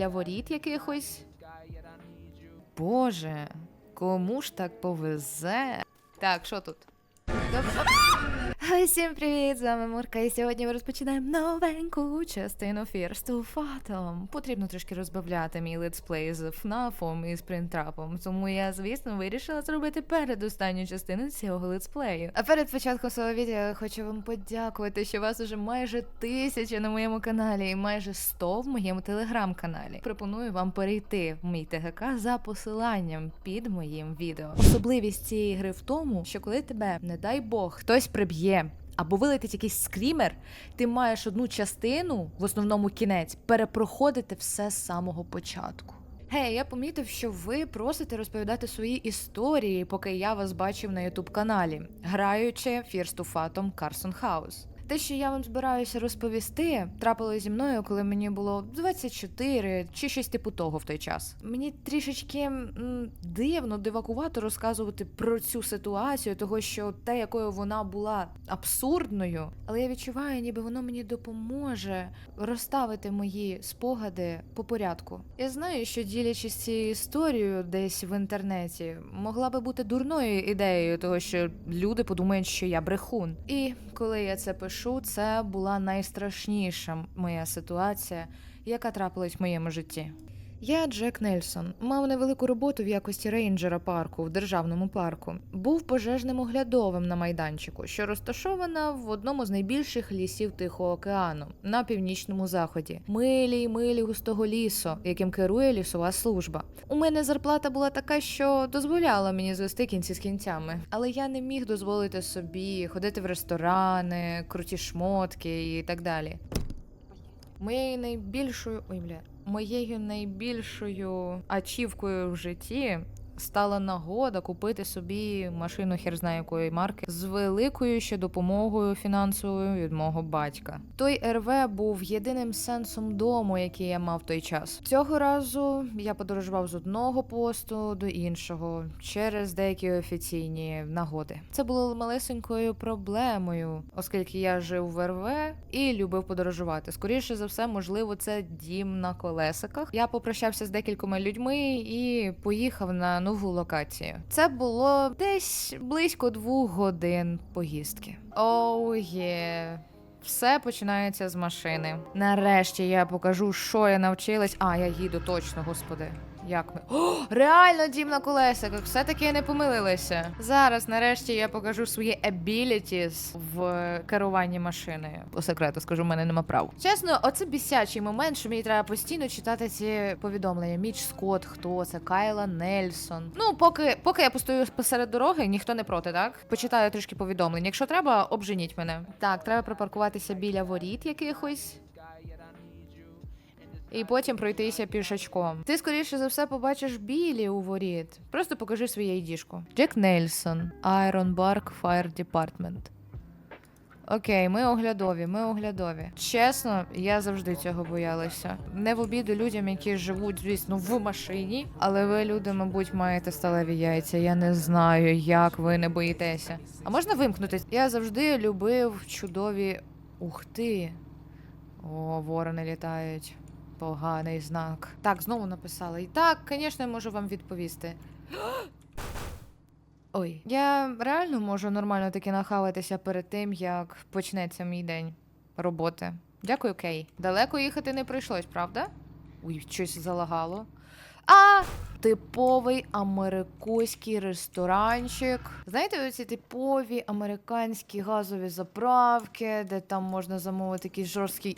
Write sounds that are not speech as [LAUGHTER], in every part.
біля воріт якихось. Боже, кому ж так повезе? Так, що тут? Добре. Усім привіт! З вами Мурка, і сьогодні ми розпочинаємо новеньку частину First to Fathom. Потрібно трішки розбавляти мій летсплей з ФНАФом і спринтрапом, тому я, звісно, вирішила зробити передостанню частину цього летсплею. А перед початком свого відео хочу вам подякувати, що вас уже майже тисяча на моєму каналі і майже 100 в моєму телеграм-каналі. Пропоную вам перейти в мій ТГК за посиланням під моїм відео. Особливість цієї гри в тому, що коли тебе, не дай Бог, хтось приб'є. Або вилетить якийсь скрімер, ти маєш одну частину, в основному кінець, перепроходити все з самого початку. Гей, я помітив, що ви просите розповідати свої історії, поки я вас бачив на ютуб каналі, граючи Fathom Carson House. Те, що я вам збираюся розповісти, трапилося зі мною, коли мені було 24 чи щось типу того в той час. Мені трішечки дивно, дивакувато розказувати про цю ситуацію, того що те, якою вона була абсурдною, але я відчуваю, ніби воно мені допоможе розставити мої спогади по порядку. Я знаю, що ділячись цією історією десь в інтернеті, могла би бути дурною ідеєю, того що люди подумають, що я брехун. І коли я це пишу, це була найстрашніша моя ситуація, яка трапилась в моєму житті. Я Джек Нельсон, мав невелику роботу в якості рейнджера парку в державному парку. Був пожежним оглядовим на майданчику, що розташована в одному з найбільших лісів Тихого океану на північному заході. Милі й милі густого лісу, яким керує лісова служба. У мене зарплата була така, що дозволяла мені звести кінці з кінцями, але я не міг дозволити собі ходити в ресторани, круті шмотки і так далі. Моєю найбільшою. Ой, бля. Моєю найбільшою ачівкою в житті стала нагода купити собі машину хер знає якої марки з великою ще допомогою фінансовою від мого батька. Той РВ був єдиним сенсом дому, який я мав той час. Цього разу я подорожував з одного посту до іншого через деякі офіційні нагоди. Це було малесенькою проблемою, оскільки я жив в РВ і любив подорожувати. Скоріше за все, можливо, це дім на колесиках. Я попрощався з декількома людьми і поїхав на нову локацію. Це було десь близько двох годин поїздки. Оу є. Все починається з машини. Нарешті я покажу, що я навчилась. А, я їду точно, господи. Як ми. О, реально дім на колесиках. Все-таки не помилилася. Зараз, нарешті, я покажу свої abilities в керуванні машиною. По секрету скажу, в мене нема прав. Чесно, оце бісячий момент, що мені треба постійно читати ці повідомлення. Міч Скотт, хто це? Кайла Нельсон. Ну, поки, поки я постою посеред дороги, ніхто не проти, так? Почитаю трішки повідомлень. Якщо треба, обженіть мене. Так, треба припаркуватися біля воріт якихось. І потім пройтися пішачком. Ти, скоріше за все, побачиш білі у воріт. Просто покажи своє айдішку. Джек Нельсон, Iron Bark Fire Department. Окей, ми оглядові, ми оглядові. Чесно, я завжди цього боялася. Не в обіду людям, які живуть, звісно, в машині. Але ви, люди, мабуть, маєте сталеві яйця. Я не знаю, як ви не боїтеся. А можна вимкнутись? Я завжди любив чудові. Ух ти. О, ворони літають. Поганий знак. Так, знову написали. І так, звісно, я можу вам відповісти. [GASPS] Ой, я реально можу нормально таки нахаватися перед тим, як почнеться мій день роботи. Дякую, Кей. Далеко їхати не прийшлось, правда? Ой, щось залагало. А! Типовий американський ресторанчик. Знаєте, оці типові американські газові заправки, де там можна замовити якийсь жорсткий.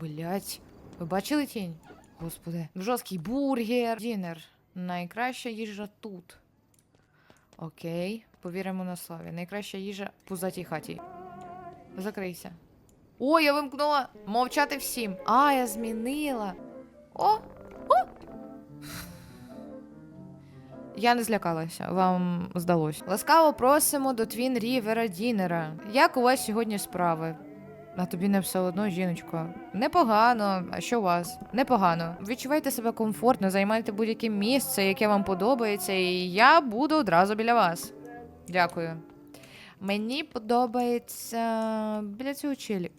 Блять. Ви бачили тінь? Господи. Жорсткий бургер. Дінер. Найкраща їжа тут. Окей, повіримо на слові. Найкраща їжа в пузатій хаті. Закрийся. О, я вимкнула мовчати всім. А, я змінила. О! О! Я не злякалася, вам здалось. Ласкаво просимо до Твін Рівера Дінера. Як у вас сьогодні справи? А тобі не все одно, жіночко. Непогано. А що у вас? Непогано. Відчувайте себе комфортно, займайте будь-яке місце, яке вам подобається, і я буду одразу біля вас. Дякую. Мені подобається біля цього чилі.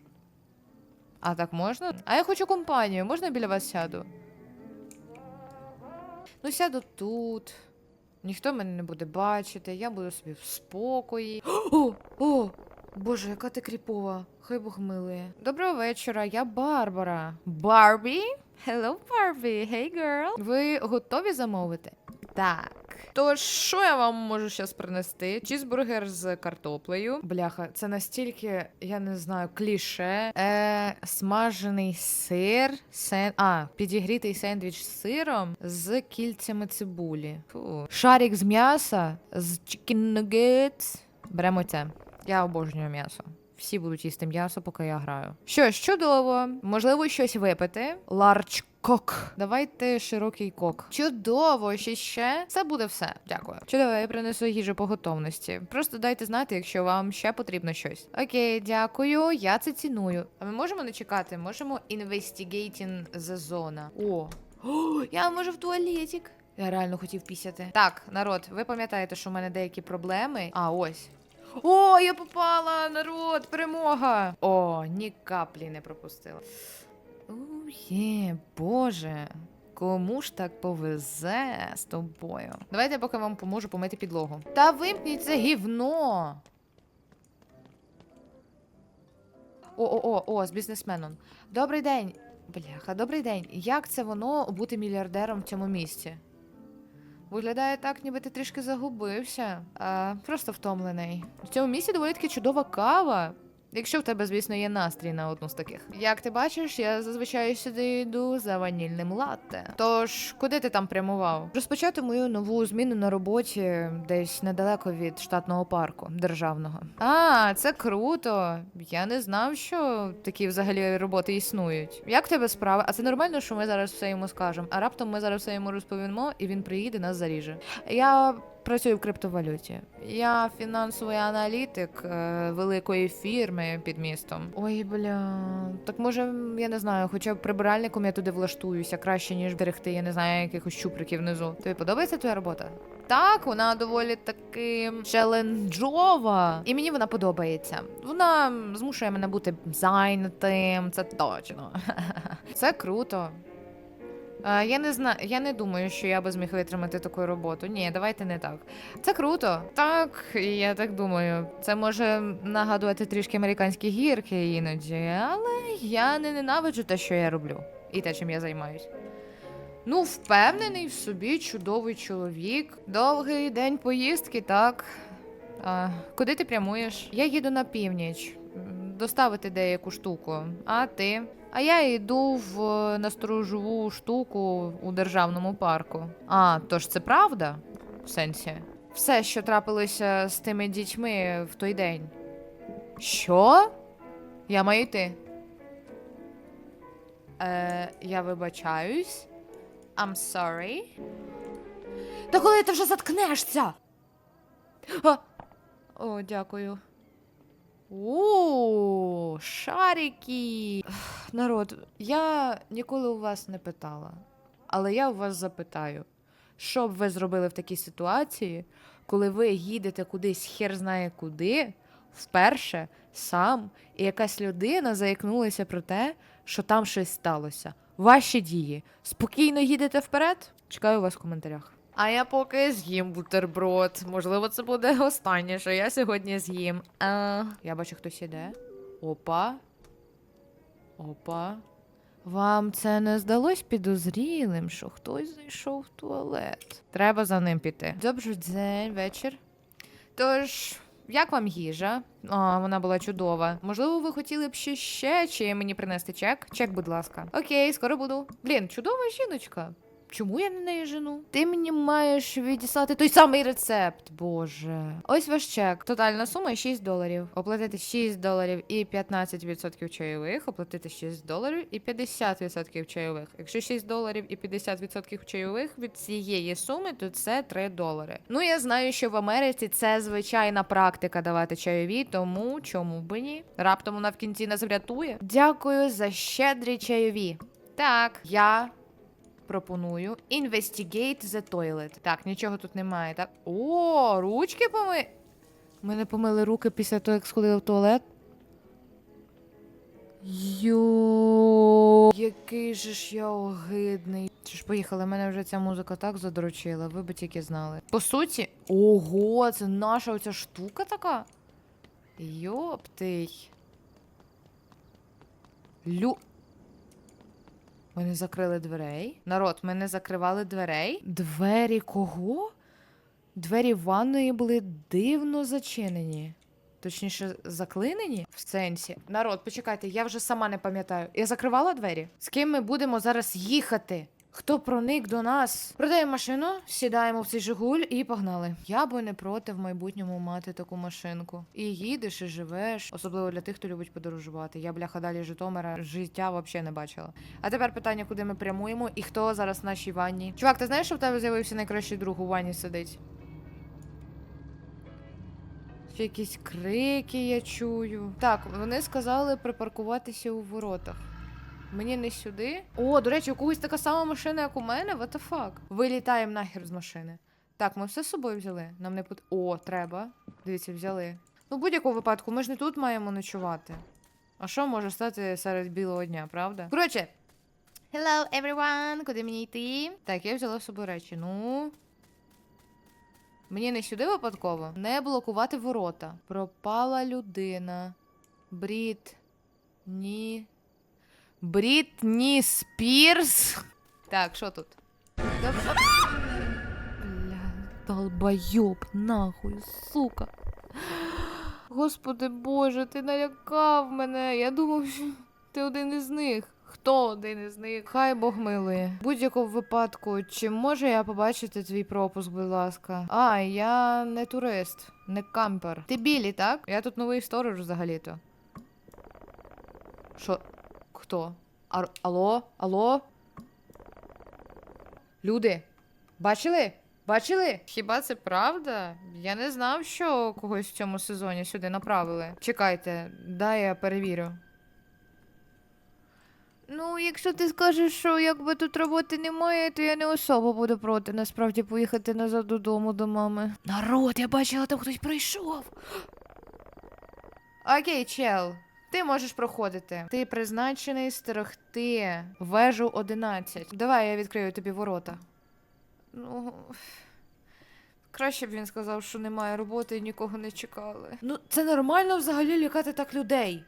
А так можна? А я хочу компанію, можна біля вас сяду? Ну, сяду тут. Ніхто мене не буде бачити, я буду собі в спокої. [GASPS] О, о, Боже, яка ти кріпова. Хай Бог милує. Доброго вечора, я Барбара. Барбі? Hello, Барбі. Hey, girl. Ви готові замовити? Так. Тож, що я вам можу зараз принести? Чізбургер з картоплею. Бляха, це настільки, я не знаю, кліше. Е, смажений сир. Сен... А, підігрітий сендвіч з сиром з кільцями цибулі. Фу. Шарик з м'яса з chicken nuggets. Беремо це. Я обожнюю м'ясо. Всі будуть їсти м'ясо, поки я граю. Що ж, чудово. Можливо, щось випити. Ларч кок. Давайте широкий кок. Чудово, ще ще. Це буде все. Дякую. Чудово, я принесу їжу по готовності. Просто дайте знати, якщо вам ще потрібно щось. Окей, дякую. Я це ціную. А ми можемо не чекати? Можемо investigating the зона. О. О, [GASPS] я можу в туалетик. Я реально хотів пісяти. Так, народ, ви пам'ятаєте, що в мене деякі проблеми. А, ось. О, я попала! Народ, перемога! О, ні каплі не пропустила. О, є, боже. Кому ж так повезе з тобою? Давайте я поки вам поможу помити підлогу. Та вимкніть це гівно. О-о-о, о, з бізнесменом. Добрий день. Бляха, добрий день. Як це воно бути мільярдером в цьому місці? Виглядає так, ніби ти трішки загубився. А, просто втомлений. В цьому місці доволі таки чудова кава. Якщо в тебе, звісно, є настрій на одну з таких. Як ти бачиш, я зазвичай сюди йду за ванільним латте. Тож, куди ти там прямував? Розпочати мою нову зміну на роботі десь недалеко від штатного парку державного. А, це круто. Я не знав, що такі взагалі роботи існують. Як в тебе справи? А це нормально, що ми зараз все йому скажемо. А раптом ми зараз все йому розповімо, і він приїде нас заріже. Я працюю в криптовалюті. Я фінансовий аналітик е, великої фірми під містом. Ой, бля. Так може, я не знаю, хоча б прибиральником я туди влаштуюся краще, ніж берегти, я не знаю, якихось чуприків внизу. Тобі подобається твоя робота? Так, вона доволі таки челенджова, і мені вона подобається. Вона змушує мене бути зайнятим, це точно. Це круто. Я не знаю, я не думаю, що я би зміг витримати таку роботу. Ні, давайте не так. Це круто. Так, я так думаю. Це може нагадувати трішки американські гірки іноді, але я не ненавиджу те, що я роблю, і те, чим я займаюсь. Ну, впевнений в собі чудовий чоловік. Довгий день поїздки, так. А, куди ти прямуєш? Я їду на північ. Доставити деяку штуку. А ти? А я йду в е, на сторожову штуку у державному парку. А, тож це правда? В сенсі. Все, що трапилося з тими дітьми в той день. Що? Я маю йти. Е, я вибачаюсь. I'm sorry. Та коли ти вже заткнешся? А! О, дякую. О, шарики. Народ, я ніколи у вас не питала, але я у вас запитаю, що б ви зробили в такій ситуації, коли ви їдете кудись хер знає куди, вперше, сам, і якась людина заікнулася про те, що там щось сталося. Ваші дії. Спокійно їдете вперед? Чекаю вас в коментарях. А я поки з'їм бутерброд. Можливо, це буде останнє, що я сьогодні з'їм. А, я бачу, хтось іде. Опа. Опа. Вам це не здалось підозрілим, що хтось зайшов в туалет. Треба за ним піти. Добрий день, вечір. Тож, як вам їжа? О, вона була чудова. Можливо, ви хотіли б ще ще, чи мені принести чек? Чек, будь ласка. Окей, скоро буду. Блін, чудова жіночка. Чому я на неї жену? Ти мені маєш відіслати той самий рецепт, боже. Ось ваш чек. Тотальна сума 6 доларів. Оплатити 6 доларів і 15% чайових, оплатити 6 доларів і 50% чайових. Якщо 6 доларів і 50% чайових від цієї суми, то це 3 долари. Ну я знаю, що в Америці це звичайна практика давати чайові, тому чому б ні? Раптом вона в кінці нас врятує. Дякую за щедрі чайові. Так, я пропоную Investigate the toilet. Так, нічого тут немає, так? О, ручки поми. Ми не помили руки після того, як сходили в туалет. Йо. який же ж я огидний. Чи ж поїхали, мене вже ця музика так задрочила, ви би тільки знали. По суті, ого, це наша оця штука така. Йоптий. Лю. Ми не закрили дверей. Народ, ми не закривали дверей. Двері кого? Двері ванної були дивно зачинені. Точніше, заклинені в сенсі. Народ, почекайте, я вже сама не пам'ятаю. Я закривала двері? З ким ми будемо зараз їхати? Хто проник до нас? Продаємо машину, сідаємо в цей Жигуль і погнали. Я би не проти в майбутньому мати таку машинку. І їдеш, і живеш, особливо для тих, хто любить подорожувати. Я бляха далі Житомира життя взагалі не бачила. А тепер питання, куди ми прямуємо і хто зараз в нашій ванні. Чувак, ти знаєш, що в тебе з'явився найкращий друг у ванні сидить? Якісь крики я чую. Так, вони сказали припаркуватися у воротах. Мені не сюди. О, до речі, у когось така сама машина, як у мене. What the fuck? Вилітаємо нахер з машини. Так, ми все з собою взяли. Нам не пот... О, треба. Дивіться, взяли. Ну, в будь-якому випадку, ми ж не тут маємо ночувати. А що може стати серед білого дня, правда? Коротше. Hello, everyone! Куди мені йти? Так, я взяла з собою речі. Ну. Мені не сюди випадково. Не блокувати ворота. Пропала людина. Брід. Ні. Брітні Спірс. Так, що тут? Бля, долбойоб, нахуй, сука. Господи Боже, ти налякав мене. Я думав, що ти один із них. Хто один із них? Хай Бог милує. В будь-якому випадку, чи можу я побачити твій пропуск, будь ласка? А, я не турист, не кампер. Ти білі, так? Я тут новий сторож взагалі-то. Що? Хто? Ар- Алло? Алло? Люди? Бачили? Бачили? Хіба це правда? Я не знав, що когось в цьому сезоні сюди направили. Чекайте, дай я перевірю. Ну, якщо ти скажеш, що якби тут роботи немає, то я не особо буду проти насправді поїхати назад додому до мами. Народ, я бачила, там хтось прийшов. Окей, чел. Ти можеш проходити. Ти призначений стерегти вежу 11. Давай я відкрию тобі ворота. Ну. Краще б він сказав, що немає роботи і нікого не чекали. Ну, це нормально взагалі лякати так людей.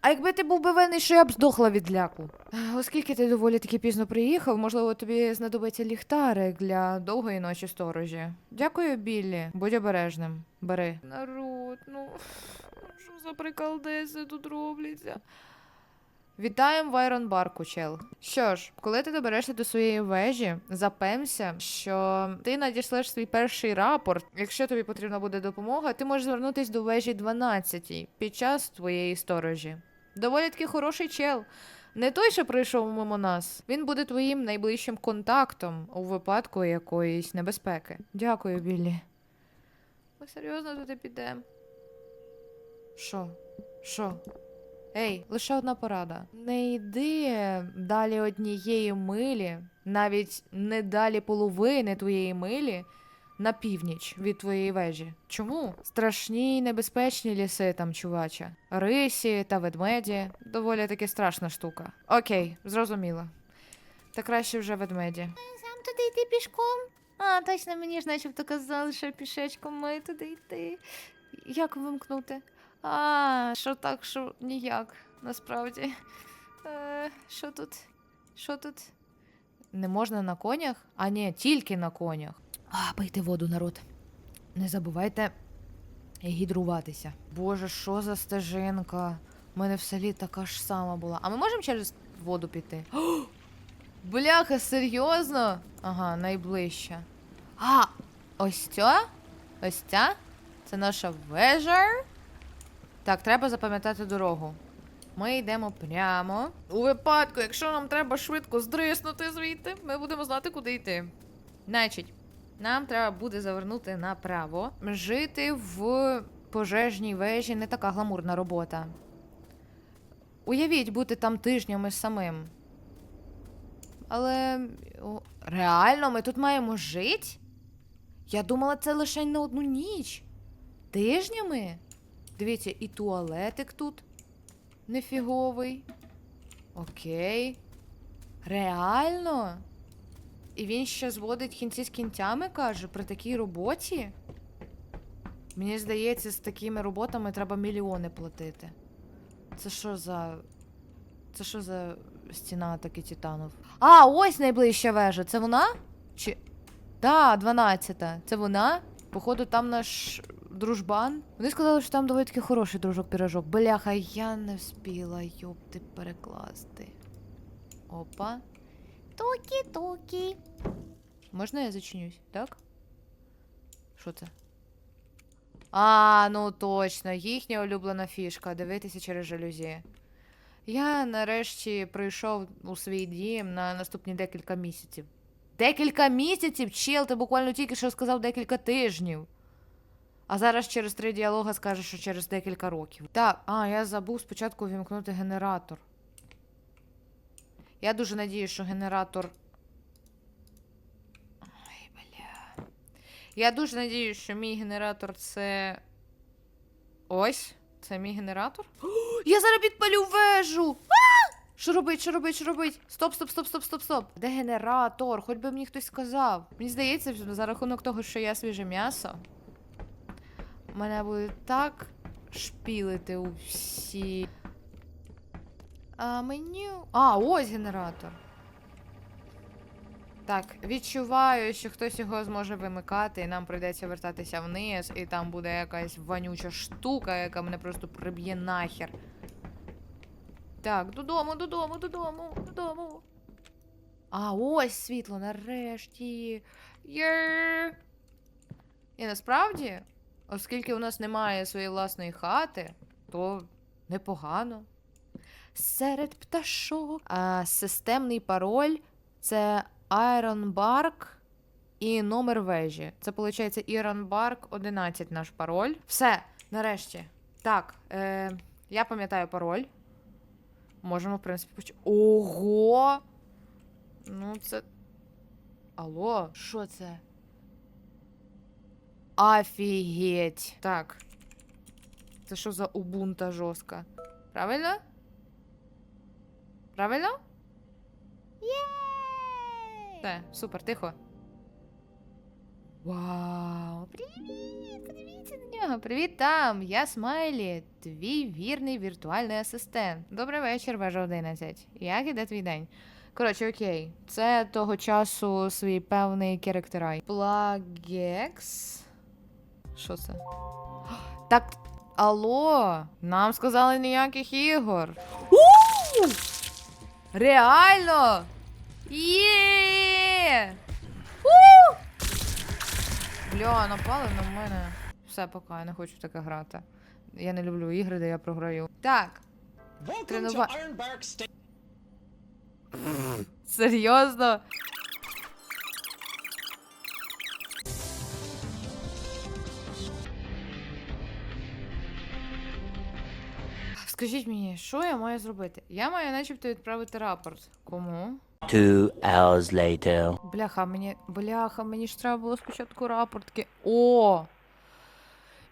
А якби ти був би винний, що я б здохла від ляку. Оскільки ти доволі таки пізно приїхав, можливо, тобі знадобиться ліхтарик для довгої ночі сторожі. Дякую, Біллі. Будь обережним. Бери. Народ, ну за приколдеси тут робляться? Вітаємо в Айрон Барку, чел. Що ж, коли ти доберешся до своєї вежі, запемся, що ти надішлеш свій перший рапорт. Якщо тобі потрібна буде допомога, ти можеш звернутися до вежі 12 під час твоєї сторожі. Доволі таки хороший чел. Не той, що прийшов мимо нас. Він буде твоїм найближчим контактом у випадку якоїсь небезпеки. Дякую, Біллі. Ми серйозно туди підемо. Що? Що? Ей, лише одна порада. Не йди далі однієї милі, навіть не далі половини твоєї милі на північ від твоєї вежі. Чому? Страшні й небезпечні ліси там, чуваче. Рисі та ведмеді доволі таки страшна штука. Окей, зрозуміло. Та краще вже ведмеді. Сам туди йти пішком. А, точно мені ж начебто казали, що пішечком має туди йти. Як вимкнути? А, що так, що ніяк, насправді. Е, що тут? Що тут? Не можна на конях? А ні, тільки на конях. А, пийте воду, народ. Не забувайте гідруватися. Боже, що за стежинка? У мене в селі така ж сама була. А ми можемо через воду піти? О, [GASPS] бляха, серйозно? Ага, найближча. А, ось ця? Ось ця? Це наша вежа. Так, треба запам'ятати дорогу. Ми йдемо прямо. У випадку, якщо нам треба швидко здриснути звідти, ми будемо знати, куди йти. Значить, нам треба буде завернути направо. Жити в пожежній вежі не така гламурна робота. Уявіть бути там тижнями самим. Але реально, ми тут маємо жити? Я думала, це лише на одну ніч. Тижнями? Дивіться, і туалетик тут нефіговий. Окей. Реально? І він ще зводить кінці з кінцями, каже, при такій роботі? Мені здається, з такими роботами треба мільйони платити. Це що за. Це що за стіна атаки титанів? А, ось найближча вежа. Це вона? Чи. Да, 12-та. Це вона? Походу, там наш дружбан. Вони сказали, що там доволі таки хороший дружок-пірожок. Бляха, я не вспіла, йопти, перекласти. Опа. Тукі-тукі. Можна я зачинюсь, так? Що це? А, ну точно, їхня улюблена фішка дивитися через жалюзі. Я нарешті прийшов у свій дім на наступні декілька місяців. Декілька місяців? Чел, ти буквально тільки що сказав декілька тижнів. А зараз через три діалога скажеш, що через декілька років. Так, а, я забув спочатку вімкнути генератор. Я дуже надію, що генератор. Ой, бля. Я дуже надію, що мій генератор це. Ось. Це мій генератор. О, я зараз підпалю вежу! Що робить, що робить, що робить? Стоп, стоп, стоп, стоп, стоп, стоп. Де генератор? Хоч би мені хтось сказав. Мені здається, за рахунок того, що я свіже м'ясо. Мене буде так шпілити у всі. А меню. А, ось генератор. Так, відчуваю, що хтось його зможе вимикати, і нам прийдеться вертатися вниз, і там буде якась вонюча штука, яка мене просто приб'є нахер. Так, додому, додому, додому, додому. А, ось світло, нарешті. Є. І насправді, оскільки у нас немає своєї власної хати, то непогано. Серед пташок. А, системний пароль це Iron Bark і номер вежі. Це виходить Iron Bark 11 наш пароль. Все, нарешті. Так, е, я пам'ятаю пароль. Можемо, в принципі, поч... Ого! Ну, це. Алло, що це? Офігеть. Так. Це що за убунта жорстка? Правильно? Правильно? Єй! Все, супер, тихо. Вау! Привіт! Подивіться на нього! Привіт там! Я Смайлі, твій вірний віртуальний асистент. Добрий вечір, вежа 11. Як іде твій день? Коротше, окей. Це того часу свій певний керектерай. Плагекс. Що це? Так. Алло! Нам сказали ніяких ігор. У! Реально! Є! У! Бля, напали на мене. Все, пока, я не хочу таке грати. Я не люблю ігри, де я програю. Так, Тренува- серйозно. Скажіть мені, що я маю зробити? Я маю начебто відправити рапорт. Кому? Two hours later. Бляха, мені. Бляха, мені ж треба було спочатку рапортки. О!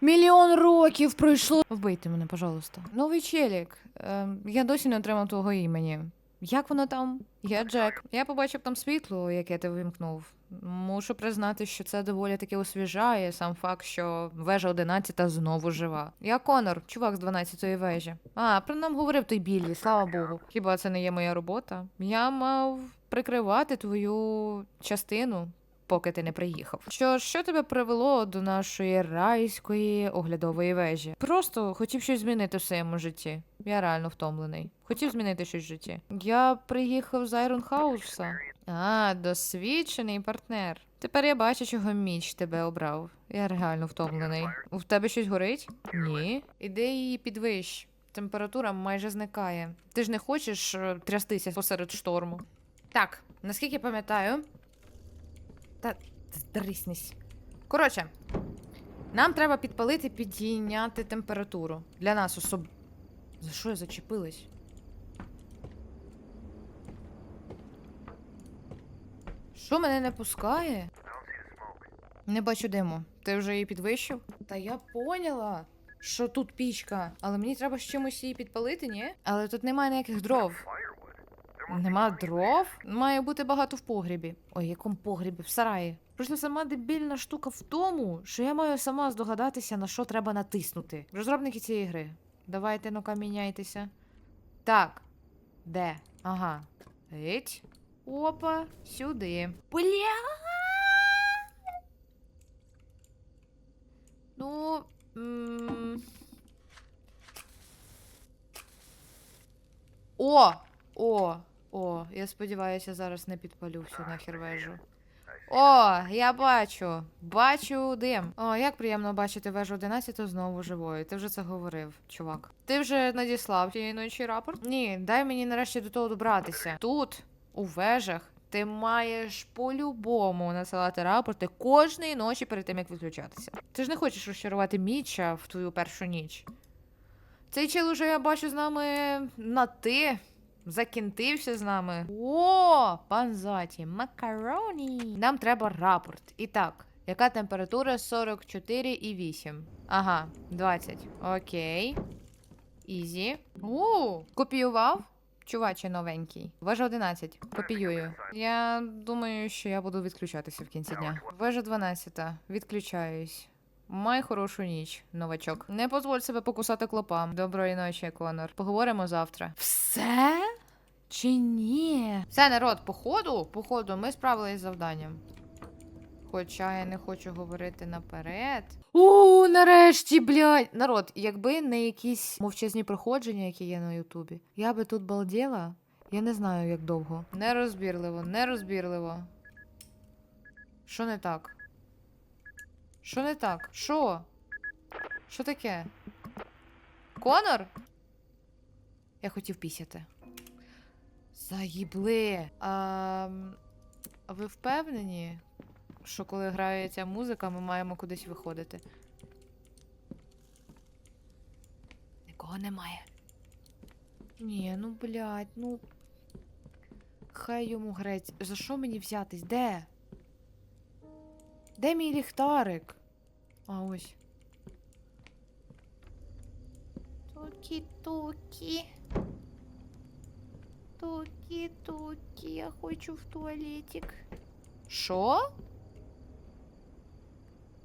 Мільйон років пройшло. Вбийте мене, пожалуйста. Новий челік. Е, я досі не отримав твого імені. Як воно там? Я Джек. Я побачив там світло, яке ти вимкнув. Мушу признати, що це доволі таки освіжає сам факт, що вежа 11 знову жива. Я Конор, чувак з 12-ї вежі. А, про нам говорив той Біллі, слава Богу. Хіба це не є моя робота? Я мав прикривати твою частину, поки ти не приїхав. Що що тебе привело до нашої райської оглядової вежі? Просто хотів щось змінити в своєму житті. Я реально втомлений. Хотів змінити щось в житті. Я приїхав з Айрон Хауса. А, досвідчений партнер. Тепер я бачу, чого міч тебе обрав. Я реально втомлений. У тебе щось горить? Ні. Іди її підвищ. Температура майже зникає. Ти ж не хочеш е, трястися посеред шторму. Так, наскільки пам'ятаю. Та здріснись. Коротше, нам треба підпалити, підійняти температуру. Для нас особ. За що я зачепилась? Що мене не пускає? Не бачу диму. Ти вже її підвищив? Та я поняла, що тут пічка, але мені треба з чимось її підпалити, ні? Але тут немає ніяких дров. Нема дров? Має бути багато в погрібі. Ой, якому погрібі? В сараї. Просто сама дебільна штука в тому, що я маю сама здогадатися, на що треба натиснути. Розробники цієї гри. Давайте ну-ка міняйтеся. Так. Де? Ага. Еть. Опа, сюди. Бля. Ну. м, О! О! О! Я сподіваюся, зараз не підпалю всю нахер вежу. О, я бачу. Бачу дим. О, як приємно бачити вежу 11 знову живою. Ти вже це говорив, чувак. Ти вже надіслав тієї ночі рапорт? Ні, дай мені нарешті до того добратися. Тут, у вежах, ти маєш по-любому надсилати рапорти кожної ночі перед тим, як відключатися. Ти ж не хочеш розчарувати Міча в твою першу ніч. Цей чел уже я бачу з нами на ти. Закінтився з нами. О, пан Заті, макароні. Нам треба рапорт. І так, яка температура 44,8. Ага, 20. Окей. Ізі. У, копіював? Чуваче новенький. Вежа 11. Копіюю. Я думаю, що я буду відключатися в кінці дня. Вежа 12. Відключаюсь. Май хорошу ніч, новачок. Не дозволь себе покусати клопам. Доброї ночі, Конор. Поговоримо завтра. Все? Чи ні? Все, народ, походу, походу, ми справились з завданням. Хоча я не хочу говорити наперед. У, нарешті, блядь. Народ, якби не якісь мовчазні проходження, які є на Ютубі, я би тут балділа. Я не знаю, як довго. Нерозбірливо, нерозбірливо. Що не так? Що не так? Що? Що таке? Конор? Я хотів пісяти. Заїбли. А, ви впевнені, що коли грає ця музика, ми маємо кудись виходити? Нікого немає. Ні, ну блядь, ну. Хай йому грець. За що мені взятись? Де? Де мій ліхтарик? А ось. Тукі-тукі. Тукі-тукі, я хочу в туалетик. Що?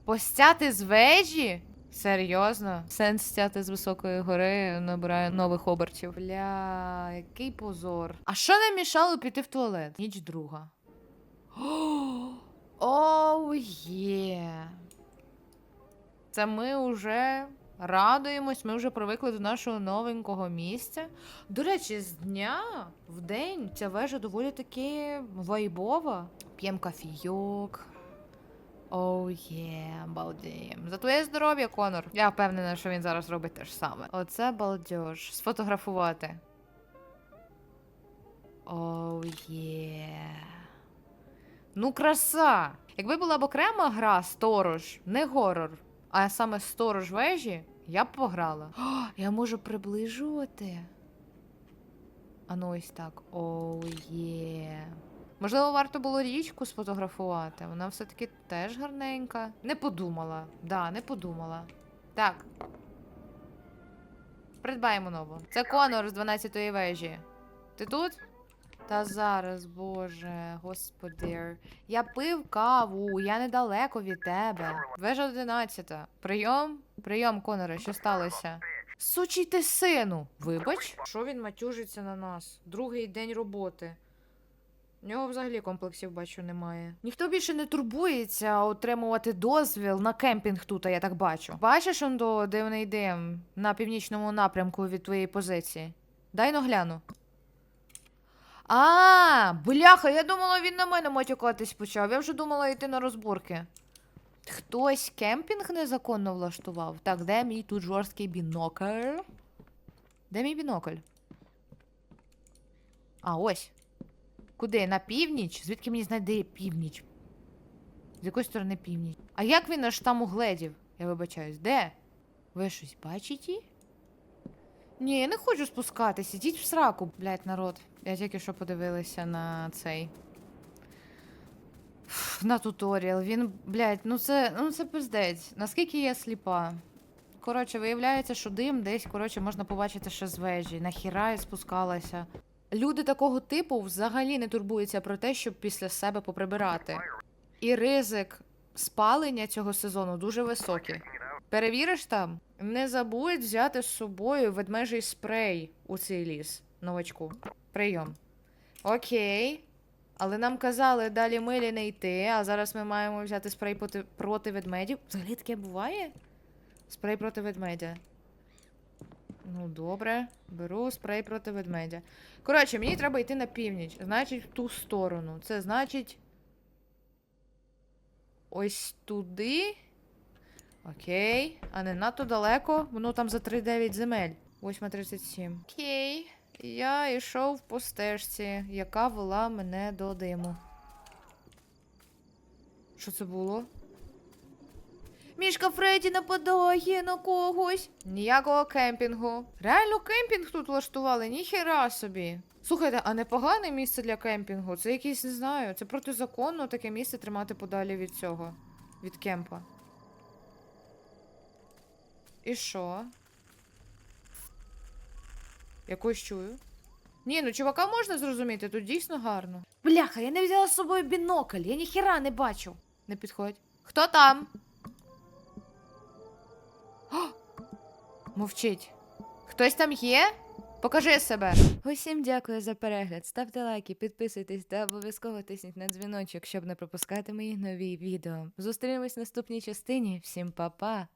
Постяти з вежі? Серйозно? Сенс стяти з високої гори набирає нових обертів. Бля, який позор. А що нам мішало піти в туалет? Ніч друга. Оу є. Це ми вже радуємось, ми вже привикли до нашого новенького місця. До речі, з дня в день ця вежа доволі таки вайбова. П'ємо кофійок. Оу є, балдієм. За твоє здоров'я, Конор. Я впевнена, що він зараз робить те ж саме. Оце балдеж. Сфотографувати. Оу є. Ну, краса! Якби була б окрема гра Сторож, не горор, а саме Сторож вежі, я б пограла. О, [GASPS] я можу приближувати. А ну ось так. Оу є. Можливо, варто було річку сфотографувати. Вона все-таки теж гарненька. Не подумала. Да, не подумала. Так. Придбаємо нову. Це Конор з 12-ї вежі. Ти тут? Та зараз, боже, господи. Я пив каву, я недалеко від тебе. Вежа 11. Прийом? Прийом, Коноре, що сталося? Сучий ти сину! Вибач. Що він матюжиться на нас? Другий день роботи. У нього взагалі комплексів, бачу, немає. Ніхто більше не турбується отримувати дозвіл на кемпінг тут, я так бачу. Бачиш, он до дивний дим на північному напрямку від твоєї позиції. Дай но гляну. А, бляха, я думала, він на мене матюкатись почав. Я вже думала йти на розборки. Хтось кемпінг незаконно влаштував. Так, де мій тут жорсткий бінокль? Де мій бінокль? А, ось. Куди? На північ? Звідки мені знайде північ? З якої сторони північ? А як він аж там угледів? Я вибачаюсь, де? Ви щось бачите? Ні, я не хочу спускатись, ідіть в сраку, блядь, народ. Я тільки що подивилася на цей. На туторіал. Він, блядь, ну це, ну це пиздець. Наскільки я сліпа? Коротше, виявляється, що дим десь, коротше, можна побачити ще з вежі. Нахіра я спускалася. Люди такого типу взагалі не турбуються про те, щоб після себе поприбирати. І ризик спалення цього сезону дуже високий. Перевіриш там? Не забудь взяти з собою ведмежий спрей у цей ліс, новачку. Прийом. Окей. Але нам казали далі милі не йти, а зараз ми маємо взяти спрей проти, проти ведмедів. Взагалі таке буває? Спрей проти ведмедя. Ну, добре, беру спрей проти ведмедя. Коротше, мені треба йти на північ. Значить, в ту сторону. Це значить. Ось туди. Окей. А не надто далеко. Воно там за 3-9 земель. 8.37. Окей. Я йшов по стежці, яка вела мене до диму. Що це було? Мішка Фредді нападає на когось. Ніякого кемпінгу. Реально кемпінг тут влаштували, ніхера собі. Слухайте, а непогане місце для кемпінгу. Це якийсь, не знаю, це протизаконно таке місце тримати подалі від цього. Від кемпа. І що? Якось чую. Ні, ну чувака можна зрозуміти, тут дійсно гарно. Бляха, я не взяла з собою бінокль, я ніхіра не бачу. Не підходь. Хто там? О! Мовчить. Хтось там є? Покажи себе. Усім дякую за перегляд. Ставте лайки, підписуйтесь та обов'язково тисніть на дзвіночок, щоб не пропускати мої нові відео. Зустрінемось в наступній частині. Всім па-па!